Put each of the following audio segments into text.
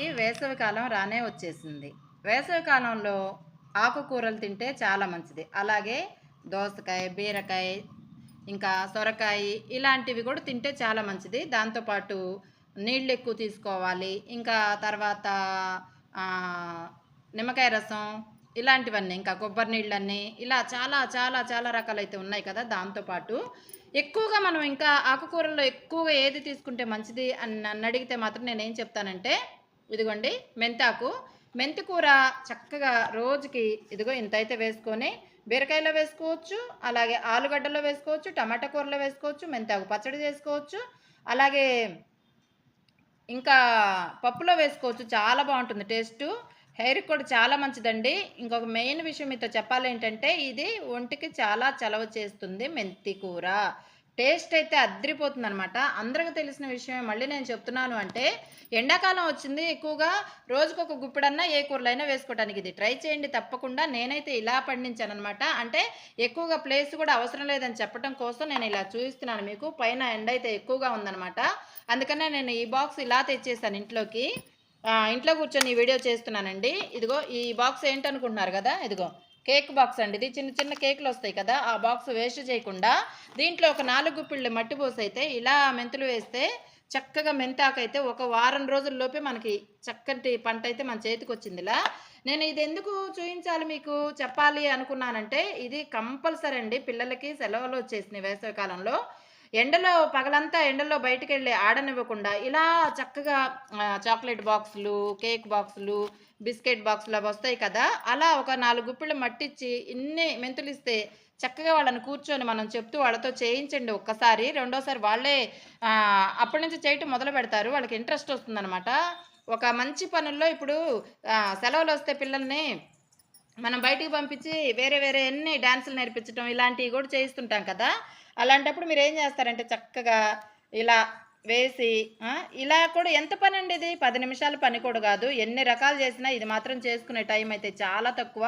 మనకి వేసవికాలం రానే వచ్చేసింది. వేసవికాలంలో ఆకుకూరలు తింటే చాలా మంచిది. అలాగే దోసకాయ బీరకాయ ఇంకా సొరకాయ ఇలాంటివి కూడా తింటే చాలా మంచిది. దాంతోపాటు నీళ్ళు ఎక్కువ తీసుకోవాలి. ఇంకా తర్వాత నిమ్మకాయ రసం ఇలాంటివన్నీ ఇంకా కొబ్బరి నీళ్ళన్నీ ఇలా చాలా చాలా చాలా రకాలైతే ఉన్నాయి కదా. దాంతోపాటు ఎక్కువగా మనం ఇంకా ఆకుకూరల్లో ఎక్కువగా ఏది తీసుకుంటే మంచిది అని నన్ను అడిగితే మాత్రం నేనేం చెప్తానంటే ఇదిగోండి మెంతాకు. మెంతి కూర చక్కగా రోజుకి ఇదిగో ఇంత అయితే వేసుకొని బీరకాయలో వేసుకోవచ్చు అలాగే ఆలుగడ్డలో వేసుకోవచ్చు టమాటా కూరలో వేసుకోవచ్చు మెంతాకు పచ్చడి చేసుకోవచ్చు అలాగే ఇంకా పప్పులో వేసుకోవచ్చు. చాలా బాగుంటుంది టేస్టు. హెయిర్కి కూడా చాలా మంచిదండి. ఇంకొక మెయిన్ విషయం మీతో చెప్పాలి ఏంటంటే ఇది ఒంటికి చాలా చలవ చేస్తుంది మెంతి కూర. టేస్ట్ అయితే అద్రిపోతుంది అనమాట అందరికీ తెలిసిన విషయమే మళ్ళీ నేను చెప్తున్నాను అంటే ఎండాకాలం వచ్చింది ఎక్కువగా రోజుకు ఒక గుప్పిడన్నా ఏ కూరలైనా వేసుకోవడానికి ఇది ట్రై చేయండి తప్పకుండా. నేనైతే ఇలా పండించాను అనమాట అంటే ఎక్కువగా ప్లేస్ కూడా అవసరం లేదని చెప్పడం కోసం నేను ఇలా చూపిస్తున్నాను మీకు. పైన ఎండ అయితే ఎక్కువగా ఉందనమాట అందుకనే నేను ఈ బాక్స్ ఇలా తెచ్చేసాను ఇంట్లోకి. ఇంట్లో కూర్చొని ఈ వీడియో చేస్తున్నానండి. ఇదిగో ఈ బాక్స్ ఏంటనుకుంటున్నారు కదా? ఇదిగో. కేక్ బాక్స్ అండి. ఇది చిన్న చిన్న కేకులు వస్తాయి కదా ఆ బాక్స్ వేస్ట్ చేయకుండా దీంట్లో ఒక నాలుగు గుప్పిళ్ళు మట్టి పోసి అయితే ఇలా మెంతులు వేస్తే చక్కగా మెంతాకైతే ఒక వారం రోజుల్లోపే మనకి చక్కటి పంట అయితే మన చేతికి వచ్చింది ఇలా. నేను ఇది ఎందుకు చూపించాలి మీకు? చెప్పాలి అనుకున్నానంటే ఇది కంపల్సరీ అండి. పిల్లలకి సెలవులు వచ్చేసినాయి వేసవి కాలంలో ఎండలో పగలంతా ఎండలో బయటకు వెళ్ళి ఆడనివ్వకుండా ఇలా చక్కగా చాక్లెట్ బాక్సులు కేక్ బాక్సులు బిస్కెట్ బాక్స్లో వస్తాయి కదా అలా ఒక నాలుగు గుప్పిళ్ళు మట్టిచ్చి ఇన్ని మెంతులు ఇస్తే చక్కగా వాళ్ళని కూర్చొని మనం చెప్తూ వాళ్ళతో చేయించండి ఒక్కసారి. రెండోసారి వాళ్ళే అప్పటి నుంచి చేయటం మొదలు పెడతారు. వాళ్ళకి ఇంట్రెస్ట్ వస్తుందన్నమాట. ఒక మంచి పనుల్లో ఇప్పుడు సెలవులు వస్తే పిల్లల్ని మనం బయటికి పంపించి వేరే వేరే ఎన్ని డ్యాన్సులు నేర్పించడం ఇలాంటివి కూడా చేయిస్తుంటాం కదా. అలాంటప్పుడు మీరు ఏం చేస్తారంటే చక్కగా ఇలా వేసి ఇలా కూడా ఎంత పని అండి ఇది? పది నిమిషాల పని కూడా కాదు. ఎన్ని రకాలు చేసినా ఇది మాత్రం చేసుకునే టైం అయితే చాలా తక్కువ.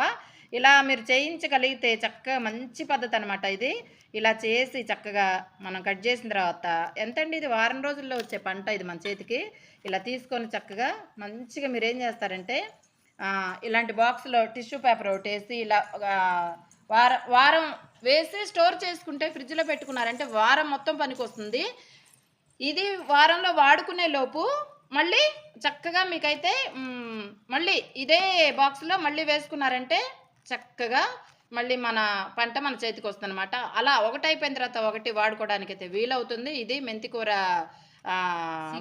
ఇలా మీరు చేయించగలిగితే చక్కగా మంచి పద్ధతి అనమాట ఇది. ఇలా చేసి చక్కగా మనం కట్ చేసిన తర్వాత ఎంతండి ఇది? వారం రోజుల్లో వచ్చే పంట ఇది మన చేతికి. ఇలా తీసుకొని చక్కగా మంచిగా మీరు ఏం చేస్తారంటే ఇలాంటి బాక్స్లో టిష్యూ పేపర్ ఒకటి వేసి ఇలా వారం వారం వేసి స్టోర్ చేసుకుంటే ఫ్రిడ్జ్లో పెట్టుకున్నారంటే వారం మొత్తం పనికి వస్తుంది. ఇది వారంలో వాడుకునే లోపు మళ్ళీ చక్కగా మీకైతే మళ్ళీ ఇదే బాక్స్లో మళ్ళీ వేసుకున్నారంటే చక్కగా మళ్ళీ మన పంట మన చేతికి వస్తుందన్నమాట. అలా ఒకటి అయిపోయిన తర్వాత ఒకటి వాడుకోవడానికి అయితే వీలవుతుంది. ఇది మెంతికూర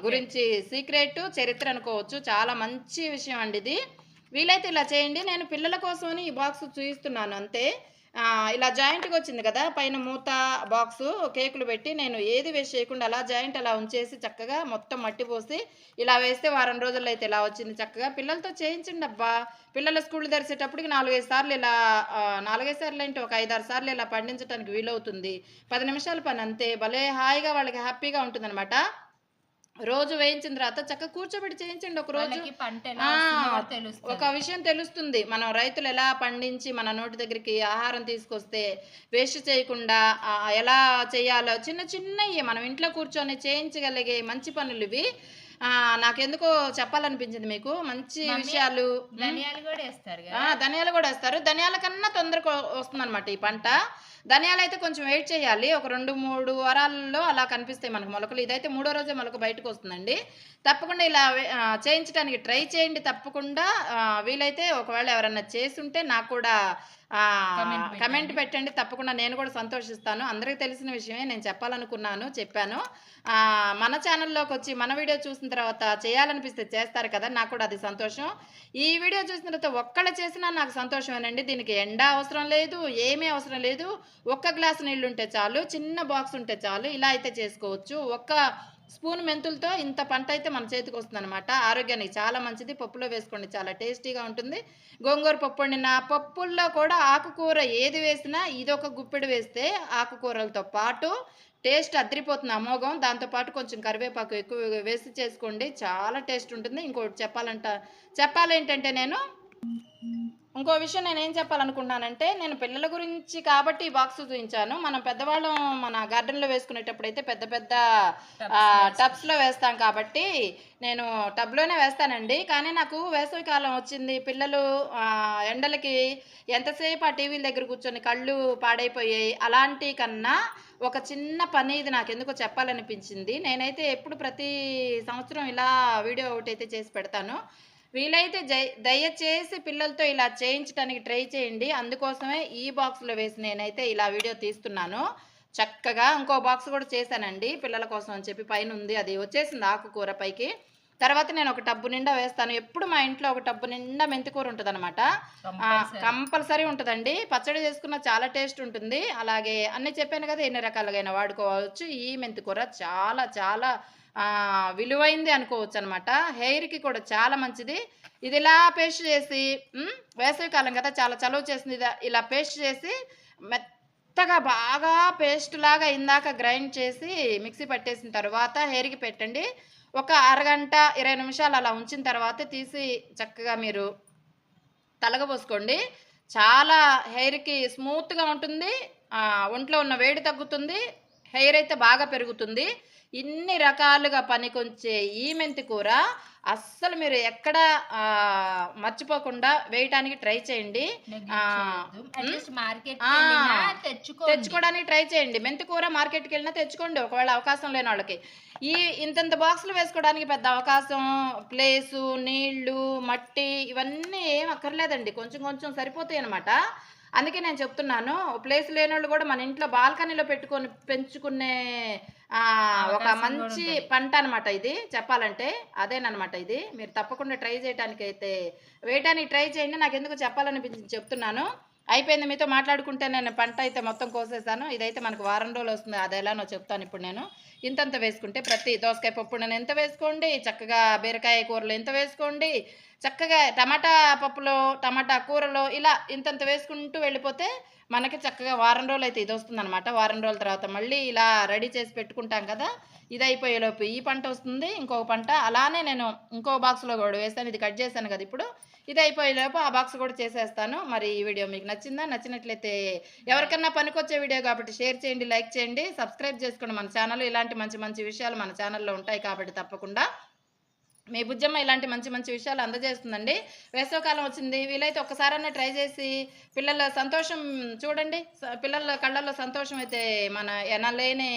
గురించి సీక్రెట్ చరిత్ర అనుకోవచ్చు. చాలా మంచి విషయం అండి ఇది. వీలైతే ఇలా చేయండి. నేను పిల్లల కోసమని ఈ బాక్స్ చూపిస్తున్నాను అంతే. ఇలా జాయింట్గా వచ్చింది కదా పైన మూత బాక్సు కేకులు పెట్టి నేను ఏది వేస్ట్ చేయకుండా అలా జాయింట్ అలా ఉంచేసి చక్కగా మొత్తం మట్టి పోసి ఇలా వేస్తే వారం రోజుల్లో అయితే ఇలా వచ్చింది చక్కగా. పిల్లలతో చేయించండి అబ్బా. పిల్లల స్కూల్ తెరిచేటప్పటికి నాలుగైదు సార్లు ఇలా నాలుగైదు సార్లు ఏంటి ఒక ఐదారు సార్లు ఇలా పండించడానికి వీలవుతుంది. పది నిమిషాల పని అంతే. భలే హాయిగా వాళ్ళకి హ్యాపీగా ఉంటుందన్నమాట. రోజు వేయించిన తర్వాత చక్కగా కూర్చోబెట్టి చేయించండి ఒక రోజు. వస్తుందో ఒక విషయం తెలుస్తుంది. మనం రైతులు ఎలా పండించి మన నోటి దగ్గరికి ఆహారం తీసుకొస్తే వేస్ట్ చేయకుండా ఎలా చేయాలో చిన్న చిన్నవి మనం ఇంట్లో కూర్చొని చేయించగలిగే మంచి పనులు ఇవి. నాకెందుకో చెప్పాలనిపించింది మీకు. మంచి విషయాలు. ధనియాలు కూడా వేస్తారు ధనియాలు కూడా వేస్తారు. ధనియాల కన్నా తొందరగా వస్తుందన్నమాట ఈ పంట. ధనియాలు అయితే కొంచెం వెయిట్ చేయాలి. ఒక రెండు మూడు వారాల్లో అలా కనిపిస్తాయి మనకు మొలకలు. ఇదైతే మూడో రోజే మొలక బయటకు వస్తుందండి. తప్పకుండా ఇలా చేయించడానికి ట్రై చేయండి. తప్పకుండా వీలైతే ఒకవేళ ఎవరన్నా చేసుంటే నాకు కూడా. కమెంట్ పెట్టండి. తప్పకుండా నేను కూడా సంతోషిస్తాను. అందరికీ తెలిసిన విషయమే నేను చెప్పాలనుకున్నాను చెప్పాను. మన ఛానల్లోకి వచ్చి మన వీడియో చూసిన తర్వాత చేయాలనిపిస్తే చేస్తారు కదా నాకు కూడా అది సంతోషం. ఈ వీడియో చూసిన తర్వాత ఒక్కళ్ళు చేసినా నాకు సంతోషమేనండి. దీనికి ఎండ అవసరం లేదు ఏమీ అవసరం లేదు. ఒక్క గ్లాస్ నీళ్ళు ఉంటే చాలు చిన్న బాక్స్ ఉంటే చాలు ఇలా అయితే చేసుకోవచ్చు. ఒక్క స్పూన్ మెంతులతో ఇంత పంట అయితే మన చేతికి వస్తుందన్నమాట. ఆరోగ్యానికి చాలా మంచిది. పప్పులో వేసుకోండి చాలా టేస్టీగా ఉంటుంది. గోంగూర పప్పు వండిన పప్పుల్లో కూడా ఆకుకూర ఏది వేసినా ఇదొక గుప్పెడు వేస్తే ఆకుకూరలతో పాటు టేస్ట్ అదిరిపోతుంది అమోఘం. దాంతోపాటు కొంచెం కరివేపాకు ఎక్కువ వేసి చేసుకోండి. చాలా టేస్ట్ ఉంటుంది. ఇంకోటి చెప్పాలంట చెప్పాలేంటంటే నేను? ఇంకో విషయం నేను ఏం చెప్పాలనుకుంటున్నానంటే నేను పిల్లల గురించి కాబట్టి ఈ బాక్స్ చూపించాను. మనం పెద్దవాళ్ళం మన గార్డెన్లో వేసుకునేటప్పుడు అయితే పెద్ద పెద్ద టబ్స్లో వేస్తాం. కాబట్టి నేను టబ్లోనే వేస్తానండి. కానీ నాకు వేసవి కాలం వచ్చింది. పిల్లలు ఎండలకి ఎంతసేపు ఆ టీవీల దగ్గర కూర్చొని కళ్ళు పాడైపోయాయి అలాంటి కన్నా ఒక చిన్న పని ఇది నాకు ఎందుకో చెప్పాలనిపించింది. నేనైతే ఎప్పుడు ప్రతి సంవత్సరం ఇలా వీడియో ఒకటి అయితే చేసి పెడతాను. వీలైతే దయచేసి పిల్లలతో ఇలా చేయించడానికి ట్రై చేయండి. అందుకోసమే ఈ బాక్స్లో వేసి నేనైతే ఇలా వీడియో తీస్తున్నాను. చక్కగా ఇంకో బాక్స్ కూడా చేశానండి. పిల్లల కోసం అని చెప్పి పైన ఉంది. అది వచ్చేసింది ఆకుకూర పైకి. తర్వాత నేను ఒక టబ్బు నిండా వేస్తాను. ఎప్పుడు మా ఇంట్లో ఒక టబ్బు నిండా మెంతికూర ఉంటుంది అనమాట కంపల్సరీ. ఉంటుందండి. పచ్చడి చేసుకున్న చాలా టేస్ట్ ఉంటుంది. అలాగే అన్నీ చెప్పాను కదా ఎన్ని రకాలుగా వాడుకోవచ్చు. ఈ మెంతికూర చాలా చాలా విలువైంది అనుకోవచ్చు అనమాట హెయిర్కి కూడా చాలా మంచిది. ఇది ఇలా పేస్ట్ చేసి వేసవికాలం కదా చాలా చలువ చేసింది ఇది ఇలా పేస్ట్ చేసి మెత్తగా బాగా పేస్ట్ లాగా ఇందాక గ్రైండ్ చేసి మిక్సీ పట్టేసిన తర్వాత హెయిర్కి పెట్టండి. ఒక అరగంట ఇరవై నిమిషాలు అలా ఉంచిన తర్వాత తీసి చక్కగా మీరు తలగబోసుకోండి. చాలా హెయిర్కి స్మూత్గా ఉంటుంది. ఒంట్లో ఉన్న వేడి తగ్గుతుంది. హెయిర్ అయితే బాగా పెరుగుతుంది. ఇన్ని రకాలుగా పనికొంచే ఈ మెంతి కూర అస్సలు మీరు ఎక్కడ మర్చిపోకుండా వేయటానికి ట్రై చేయండి. తెచ్చుకోవడానికి ట్రై చేయండి. మెంతి కూర మార్కెట్కి వెళ్ళినా తెచ్చుకోండి. ఒకవేళ అవకాశం లేని వాళ్ళకి. ఈ ఇంతంత బాక్సులు వేసుకోవడానికి పెద్ద అవకాశం ప్లేసు నీళ్ళు మట్టి ఇవన్నీ ఏం అక్కర్లేదండి. కొంచెం కొంచెం సరిపోతాయి అనమాట అందుకే నేను చెప్తున్నాను ప్లేస్ లేని వాళ్ళు కూడా మన ఇంట్లో బాల్కనీలో పెట్టుకొని పెంచుకునే ఒక మంచి. పంట అనమాట ఇది. చెప్పాలంటే అదేనమాట ఇది. మీరు తప్పకుండా ట్రై చేయడానికి అయితే వేయటానికి ట్రై చేయండి. నాకు ఎందుకు చెప్పాలనిపించింది చెప్తున్నాను. అయిపోయింది మీతో మాట్లాడుకుంటే నేను పంట అయితే మొత్తం కోసేసాను. ఇదైతే మనకు వారం రోజులు వస్తుంది. అది ఎలానో చెప్తాను ఇప్పుడు నేను. ఇంతంత వేసుకుంటే ప్రతి దోసకాయ పప్పు నేను ఎంత వేసుకోండి? చక్కగా బీరకాయ కూరలు ఎంత వేసుకోండి? చక్కగా టమాటా పప్పులో టమాటా కూరలో ఇలా ఇంతంత వేసుకుంటూ వెళ్ళిపోతే మనకి చక్కగా వారం రోజులు అయితే ఇది వస్తుంది అనమాట వారం రోజుల తర్వాత మళ్ళీ ఇలా రెడీ చేసి పెట్టుకుంటాం కదా ఇది అయిపోయేలోపు ఈ పంట వస్తుంది ఇంకొక పంట. అలానే నేను ఇంకో బాక్స్లో కూడా వేస్తాను ఇది కట్ చేశాను కదా ఇప్పుడు. ఇది అయిపోయేలోపు ఆ బాక్స్ కూడా చేసేస్తాను. మరి ఈ వీడియో మీకు నచ్చిందా? నచ్చినట్లయితే ఎవరికన్నా పనికొచ్చే వీడియో కాబట్టి షేర్ చేయండి లైక్ చేయండి సబ్స్క్రైబ్ చేసుకోండి. మన ఛానల్ ఇలాంటి మంచి మంచి విషయాలు మన ఛానల్లో ఉంటాయి కాబట్టి తప్పకుండా మీ బుజ్జమ్మ ఇలాంటి మంచి మంచి విషయాలు అందజేస్తుందండి. వేసవకాలం వచ్చింది. వీలైతే ఒక్కసారన్నా ట్రై చేసి పిల్లల సంతోషం చూడండి. పిల్లల కళ్ళల్లో సంతోషం అయితే మన ఎనలేని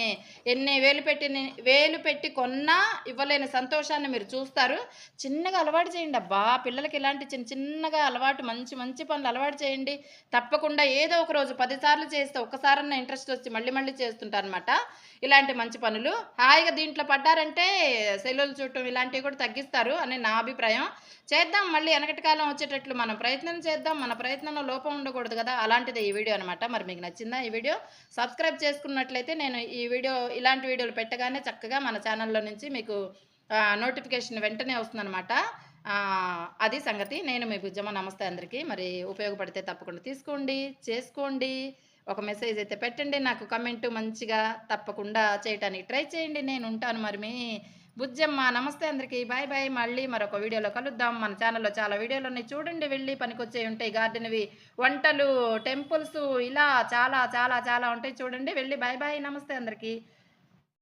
ఎన్ని వేలు పెట్టి వేలు పెట్టి కొన్నా ఇవ్వలేని సంతోషాన్ని మీరు చూస్తారు. చిన్నగా అలవాటు చేయండి అబ్బా. పిల్లలకి ఇలాంటి చిన్న చిన్నగా అలవాటు మంచి మంచి పనులు అలవాటు చేయండి. తప్పకుండా ఏదో ఒక రోజు పదిసార్లు చేస్తే ఒక్కసారన్నా ఇంట్రెస్ట్ వచ్చి మళ్ళీ మళ్ళీ చేస్తుంటారు అనమాట ఇలాంటి మంచి పనులు. హాయిగా దీంట్లో పడ్డారంటే సెల్లులు చూడటం ఇలాంటివి కూడా తగ్గిస్తారు అని నా అభిప్రాయం. చేద్దాం మళ్ళీ వెనకటి కాలం వచ్చేటట్లు మనం ప్రయత్నం చేద్దాం మన ప్రయత్నంలో లోపం ఉండకూడదు కదా అలాంటిదే ఈ వీడియో అనమాట మరి మీకు నచ్చిందా ఈ వీడియో? సబ్స్క్రైబ్ చేసుకున్నట్లయితే నేను ఈ వీడియో ఇలాంటి వీడియోలు పెట్టగానే చక్కగా మన ఛానల్లో నుంచి మీకు నోటిఫికేషన్ వెంటనే వస్తుందన్నమాట. అది సంగతి. నేను మీ బుజ్జమ్మ నమస్తే అందరికీ. మరి ఉపయోగపడితే తప్పకుండా తీసుకోండి చేసుకోండి. ఒక మెసేజ్ అయితే పెట్టండి నాకు కమెంట్ మంచిగా తప్పకుండా చేయటానికి ట్రై చేయండి. నేను ఉంటాను మరి మీ బుజ్జమ్మ నమస్తే అందరికీ. Bye bye. మళ్ళీ మరొక వీడియోలో కలుద్దాం. మన ఛానల్లో చాలా వీడియోలు ఉన్నాయి. చూడండి వెళ్ళి పనికొచ్చే ఉంటాయి గార్డెన్వి. వంటలు టెంపుల్స్ ఇలా చాలా చాలా చాలా ఉంటాయి. చూడండి వెళ్ళి బాయ్ బాయ్. నమస్తే అందరికీ.